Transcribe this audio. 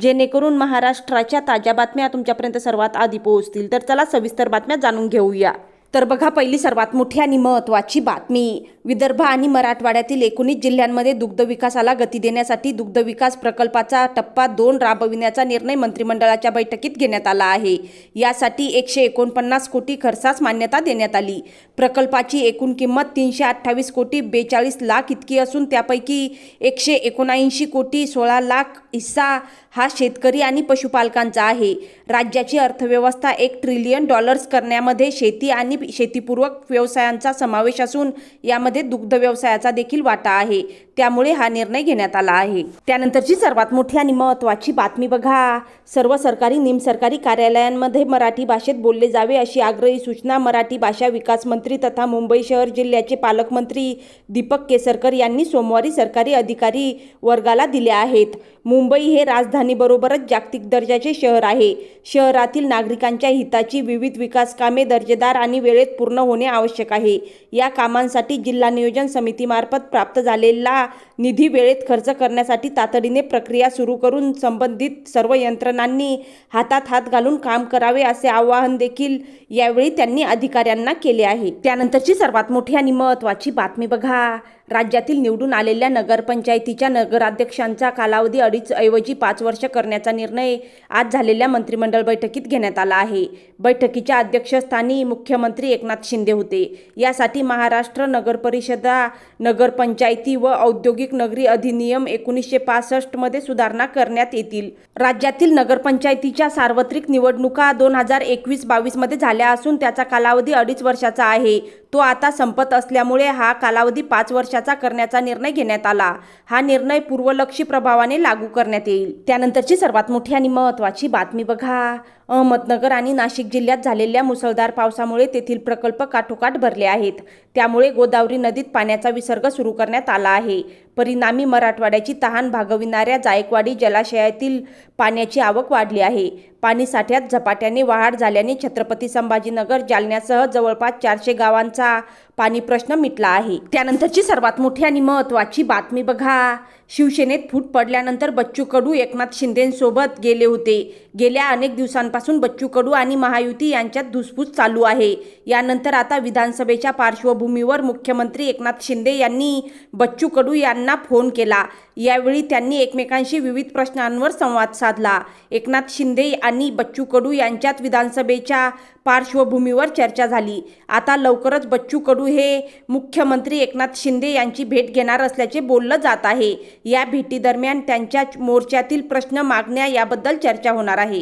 जेणेकरून महाराष्ट्राच्या ताज्या बातम्या तुमच्यापर्यंत सर्वात आधी पोहोचतील. तर चला सविस्तर बातम्या जाणून घेऊया. तर बघा पहिली सर्वात मोठी आणि महत्त्वाची बातमी. विदर्भ आणि मराठवाड्यातील एकोणीस जिल्ह्यांमध्ये दुग्ध विकासाला गती देण्यासाठी दुग्ध विकास प्रकल्पाचा टप्पा दोन राबविण्याचा निर्णय मंत्रिमंडळाच्या बैठकीत घेण्यात आला आहे. यासाठी एकशे एकोणपन्नास कोटी खर्चास मान्यता देण्यात आली. प्रकल्पाची एकूण किंमत तीनशे अठ्ठावीस कोटी बेचाळीस लाख इतकी असून त्यापैकी एकशे एकोणऐंशी कोटी सोळा लाख हिस्सा हा शेतकरी आणि पशुपालकांचा आहे. राज्याची अर्थव्यवस्था एक ट्रिलियन डॉलर्स करण्यामध्ये शेती आणि शेतीपूर्वक व्यवसायांचा समावेश असून यामध्ये दुग्ध व्यवसायाचा देखील वाटा आहे. त्यामुळे हा निर्णय घेण्यात आला आहे. त्यानंतरची सर्वात मोठी आणि महत्त्वाची बातमी बघा. सर्व सरकारी निमसरकारी कार्यालयांमध्ये मराठी भाषेत बोलले जावे अशी आग्रही सूचना मराठी भाषा विकास मंत्री तथा मुंबई शहर जिल्ह्याचे पालकमंत्री दीपक केसरकर यांनी सोमवारी सरकारी अधिकारी वर्गाला दिल्या आहेत. मुंबई हे राजधानीबरोबरच जागतिक दर्जाचे शहर आहे. शहरातील नागरिकांच्या हिताची विविध विकास कामे दर्जेदार आणि वेळेत पूर्ण होणे आवश्यक आहे. या कामांसाठी जिल्हा नियोजन समितीमार्फत प्राप्त झालेला निधी वेळेत खर्च करण्यासाठी तातडीने प्रक्रिया सुरू करून संबंधित सर्व यंत्रणांनी हातात हात घालून काम करावे असे आवाहन देखील यावेळी त्यांनी अधिकाऱ्यांना केले आहे. त्यानंतरची सर्वात मोठी आणि महत्त्वाची बातमी बघा. राज्यातील निवडून आलेल्या नगरपंचायतीच्या नगराध्यक्षांचा कालावधी अडीच ऐवजी पाच वर्ष करण्याचा निर्णय आज झालेल्या मंत्रिमंडळ बैठकीत घेण्यात आला आहे. बैठकीच्या अध्यक्षस्थानी मुख्यमंत्री एकनाथ शिंदे होते. यासाठी महाराष्ट्र नगरपरिषदा नगरपंचायती व औद्योगिक नगरी अधिनियम एकोणीसशे पासष्टमध्ये सुधारणा करण्यात येतील. राज्यातील नगरपंचायतीच्या सार्वत्रिक निवडणुका दोन हजार एकवीस बावीसमध्ये झाल्या असून त्याचा कालावधी अडीच वर्षाचा आहे. तो आता संपत असल्यामुळे हा कालावधी पाच वर्षाचा करण्याचा निर्णय घेण्यात आला. हा निर्णय पूर्वलक्षी प्रभावाने लागू करण्यात येईल. त्यानंतरची सर्वात मोठी आणि महत्त्वाची बातमी बघा. अहमदनगर आणि नाशिक जिल्ह्यात झालेल्या मुसळधार पावसामुळे तेथील प्रकल्प काठोकाठ भरले आहेत. त्यामुळे गोदावरी नदीत पाण्याचा विसर्ग सुरू करण्यात आला आहे. परिणामी मराठवाड्याची तहान भागविणाऱ्या जायकवाडी जलाशयातील पाण्याची आवक वाढली आहे. पाणी साठ्यात झपाट्याने वाढ झाल्याने छत्रपती संभाजीनगर जालन्यासह जवळपास चारशे गावांचा पाणी प्रश्न मिटला आहे. त्यानंतरची सर्वात मोठी आणि महत्त्वाची बातमी बघा. शिवसेनेत फूट पडल्यानंतर बच्चू कडू एकनाथ शिंदेंसोबत गेले होते. गेल्या अनेक दिवसांपासून बच्चू कडू आणि महायुती यांच्यात धुसफूस चालू आहे. यानंतर आता विधानसभेच्या पार्श्वभूमीवर मुख्यमंत्री एकनाथ शिंदे यांनी बच्चू कडू यांना फोन केला. यावेळी त्यांनी एकमेकांशी विविध प्रश्नांवर संवाद साधला. एकनाथ शिंदे आणि बच्चू कडू यांच्यात विधानसभेच्या पार्श्वभूमीवर चर्चा झाली. आता लवकरच बच्चू कडू हे मुख्यमंत्री एकनाथ शिंदे यांची भेट घेणार असल्याचे बोललं जात आहे. या भेटीदरम्यान त्यांच्या मोर्चातील प्रश्न मागण्या याबद्दल चर्चा होणार आहे.